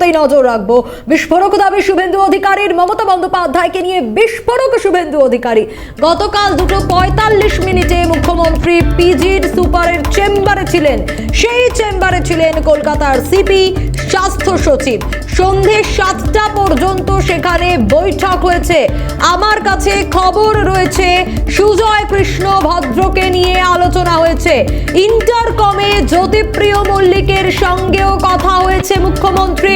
তাই নজর রাখব। বিস্ফোরক দাবি শুভেন্দু অধিকারীর। মমতা বন্দ্যোপাধ্যায়কে নিয়ে বিস্ফোরক শুভেন্দু অধিকারী। গতকাল দুটো পঁয়তাল্লিশ মিনিটে মুখ্যমন্ত্রী পিজির সুপারের চেম্বারে ছিলেন। সেই চেম্বারে ছিলেন কলকাতার সিপি স্বাস্থ্য সচিব। সন্ধে সাতটা পর্যন্ত সেখানে বৈঠক হয়েছে। আমার কাছে খবর রয়েছে, সুজয় কৃষ্ণ ভদ্রকে নিয়ে আলোচনা হয়েছে। ইন্টারকমে জ্যোতিপ্রিয় মল্লিকের সঙ্গেও কথা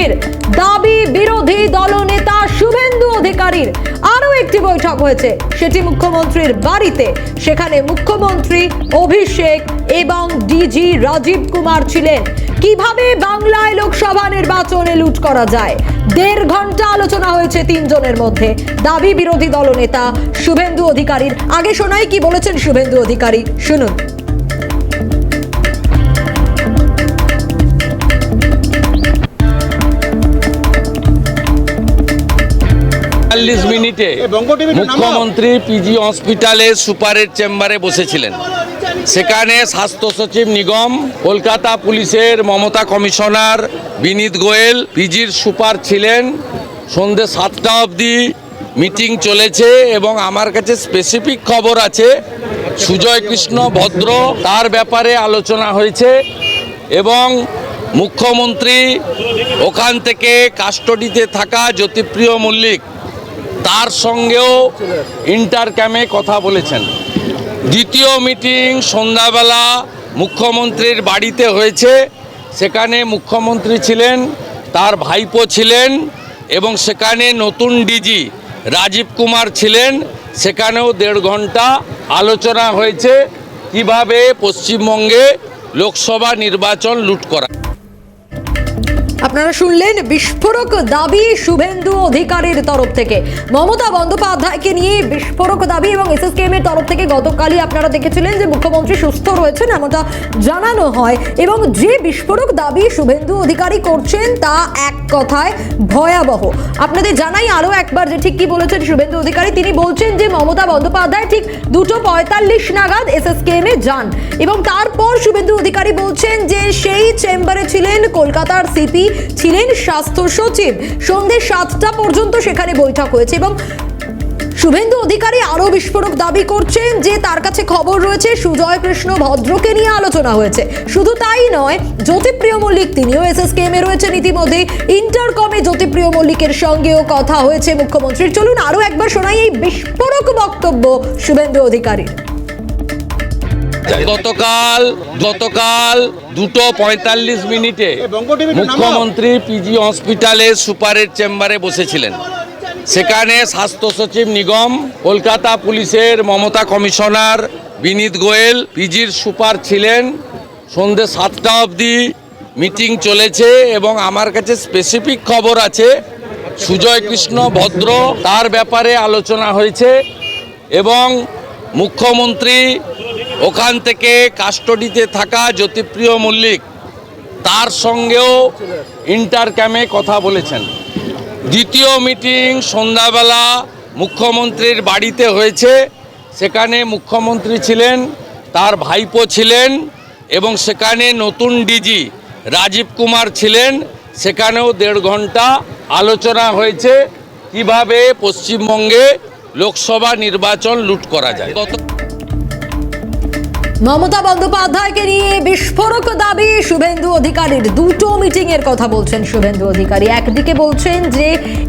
মুখ্যমন্ত্রীর দাবি বিরোধী দলনেতা শুভেন্দু অধিকারীর। আরও একটি বৈঠক হয়েছে, সেটি মুখ্যমন্ত্রীর বাড়িতে। সেখানে মুখ্যমন্ত্রী অভিষেক এবং ডিজি রাজীব কুমার ছিলেন। কীভাবে বাংলায় লোকসভা নির্বাচনে লুট করা যায়? দেড় ঘণ্টা আলোচনা হয়েছে তিনজনের মধ্যে। দাবি বিরোধী দলনেতা শুভেন্দু অধিকারীর। আগে শোনাই কি বলেছেন শুভেন্দু অধিকারী, শুনুন। চল্লিশ মিনিটে মুখ্যমন্ত্রী পিজি হসপিটালে সুপারের চেম্বারে বসেছিলেন। সেখানে স্বাস্থ্য সচিব নিগম কলকাতা পুলিশের মমতা কমিশনার বিনীত গোয়েল পিজির সুপার ছিলেন। সন্ধে সাতটা অবধি মিটিং চলেছে এবং আমার কাছে স্পেসিফিক খবর আছে। সুজয় কৃষ্ণ ভদ্র তার ব্যাপারে আলোচনা হয়েছে এবং মুখ্যমন্ত্রী ওখান থেকে কাস্টডিতে থাকা জ্যোতিপ্রিয় মল্লিক তার সঙ্গেও ইন্টার ক্যামে কথা বলেছেন। দ্বিতীয় মিটিং সন্ধ্যাবেলা মুখ্যমন্ত্রীর বাড়িতে হয়েছে। সেখানে মুখ্যমন্ত্রী ছিলেন, তার ভাইপো ছিলেন এবং সেখানে নতুন ডিজি রাজীব কুমার ছিলেন। সেখানেও দেড় ঘণ্টা আলোচনা হয়েছে কীভাবে পশ্চিমবঙ্গে লোকসভা নির্বাচন লুট করা। আপনারা শুনলেন বিস্ফোরক দাবি শুভেন্দু অধিকারীর তরফ থেকে। মমতা বন্দ্যোপাধ্যায়কে নিয়ে বিস্ফোরক দাবি এবং এসএসকেএম এর তরফ থেকে গতকালই আপনারা দেখেছিলেন যে মুখ্যমন্ত্রী সুস্থ রয়েছেন এমনটা জানানো হয় এবং যে বিস্ফোরক দাবি শুভেন্দু অধিকারী করছেন তা এক কথায় ভয়াবহ। আপনাদের জানাই আরও একবার যে ঠিক কি বলেছেন শুভেন্দু অধিকারী। তিনি বলছেন যে মমতা বন্দ্যোপাধ্যায় ঠিক দুটো পঁয়তাল্লিশ নাগাদ এসএসকেএম এ যান এবং তারপর শুভেন্দু অধিকারী বলছেন যে সেই চেম্বারে ছিলেন কলকাতার সিপি ছিলেন স্বাস্থ্য সচিব। সন্ধে সাতটা পর্যন্ত সেখানে বৈঠক হয়েছে এবং শুভেন্দু অধিকারী আরও বিস্ফোরক দাবি করছেন যে তার কাছে খবর রয়েছে সুজয় কৃষ্ণ ভদ্রকে নিয়ে আলোচনা হয়েছে। শুধু তাই নয়, জ্যোতিপ্রিয় মল্লিক তিনিও এসএসকেএম এ রয়েছেন ইতিমধ্যে। ইন্টারকমে জ্যোতিপ্রিয় মল্লিকের সঙ্গেও কথা হয়েছে মুখ্যমন্ত্রীর। চলুন আরও একবার শোনাই এই বিস্ফোরক বক্তব্য শুভেন্দু অধিকারীর। গতকাল গতকাল দুটো পঁয়তাল্লিশ মিনিটে মুখ্যমন্ত্রী পিজি হসপিটালে সুপারের চেম্বারে বসেছিলেন। সেখানে স্বাস্থ্য সচিব নিগম কলকাতা পুলিশের মমতা কমিশনার বিনীত গোয়েল পিজির সুপার ছিলেন। সন্ধে সাতটা অবধি মিটিং চলেছে এবং আমার কাছে স্পেসিফিক খবর আছে। সুজয় কৃষ্ণ ভদ্র তার ব্যাপারে আলোচনা হয়েছে এবং মুখ্যমন্ত্রী ওখান থেকে কাস্টডিতে থাকা জ্যোতিপ্রিয় মল্লিক তার সঙ্গেও ইন্টার ক্যামে কথা বলেছেন। দ্বিতীয় মিটিং সন্ধ্যাবেলা মুখ্যমন্ত্রীর বাড়িতে হয়েছে। সেখানে মুখ্যমন্ত্রী ছিলেন, তার ভাইপো ছিলেন এবং সেখানে নতুন ডিজি রাজীব কুমার ছিলেন। সেখানেও দেড় ঘণ্টা আলোচনা হয়েছে কীভাবে পশ্চিমবঙ্গে লোকসভা নির্বাচন লুট করা যায়। মমতা বন্দ্যোপাধ্যায়কে নিয়ে বিস্ফোরক দাবি শুভেন্দু অধিকারীর। দুটো মিটিং এর কথা বলছেন শুভেন্দু অধিকারী। একদিকে বলছেন যে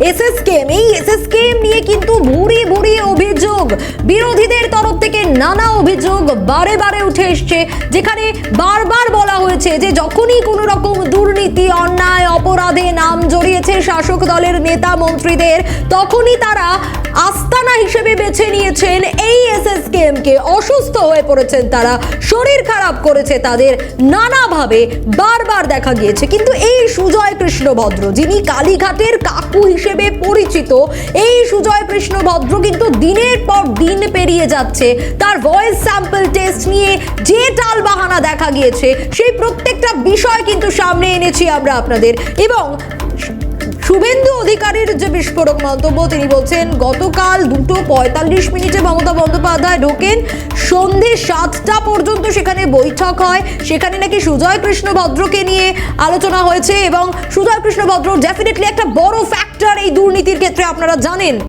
এস এস এসএসকেএম, এই এস এস এসএসকেএম নিয়ে কিন্তু ভুরি ভুরি অভিযোগ। বিরোধীদের তরফ থেকে নানা অভিযোগ বারে বারে উঠে এসছে, যেখানে বারবার বলা হয়েছে যে যখনই কোনো রকম দুর্নীতি, অন্যায়, অপরাধে নাম জড়িয়েছে শাসক দলের নেতা মন্ত্রীদের, তখনই তারা আস্তানা হিসেবে বেছে নিয়েছেন এই এস এসএসকেএম কে অসুস্থ হয়ে পড়েছেন তারা। শরীর খারাপ করেছে তাদের। নানাভাবে বারবার দেখা গিয়েছে। কিন্তু এই সুজয় কৃষ্ণ ভদ্র যিনি কালীঘাটের কাকু হিসেবে পরিচিত, এই সুজয় কৃষ্ণ ভদ্র কিন্তু দিনের পর দিন পেরিয়ে যাচ্ছে। তার ভয়েস স্যাম্পল টেস্ট নিয়ে যে টাল বাহানা দেখা গিয়েছে, সেই প্রত্যেকটা বিষয় কিন্তু সামনে এনেছি আমরা আপনাদের। এবং শুভেন্দু অধিকারীর যে বিস্ফোরক মন্তব্য, তিনি বলছেন, গতকাল দুটো পঁয়তাল্লিশ মিনিটে মমতা বন্দ্যোপাধ্যায় ঢোকেন। সন্ধে সাতটা পর্যন্ত সেখানে বৈঠক হয়। সেখানে নাকি সুজয় কৃষ্ণ ভদ্রকে নিয়ে আলোচনা হয়েছে এবং সুজয় কৃষ্ণ ভদ্র ডেফিনেটলি একটা বড় ফ্যাক্টর এই দুর্নীতির ক্ষেত্রে, আপনারা জানেন।